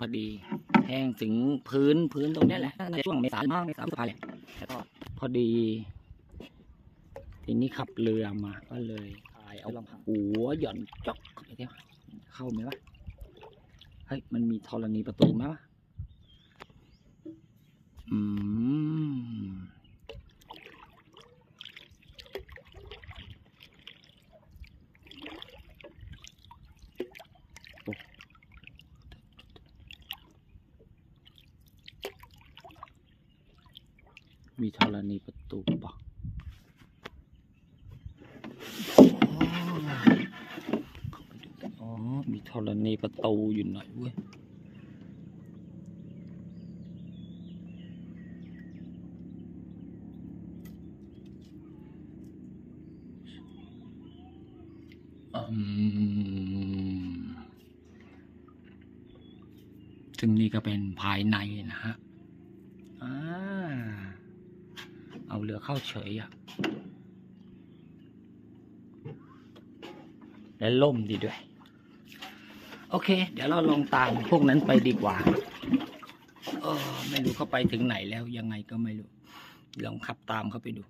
พอดี แห้งถึงพื้นพื้นตรงนี้แหละในช่วงเมษาบ้างเมษาพฤษภาแหละแล้วก็พอดี ทีนี้ขับเรือมาก็เลยถ่ายเอาหัวหย่อนจอกเข้าไปเที่ยวเข้าไหมวะเฮ้ยมันมีธรณีประตูไหมวะอืม มีธรณีประตูปะอ๋อ มีธรณีประตูอยู่หน่อยเว้ยอืมซึ่งนี่ก็เป็นภายในนะฮะ อ่า เอาเรือเข้าเฉยอะ และล่มดีด้วย โอเค เดี๋ยวเราลองตามพวกนั้นไปดีกว่า เออ ไม่รู้เขาไปถึงไหนแล้วยังไงก็ไม่รู้ ลองขับตามเขาไปดู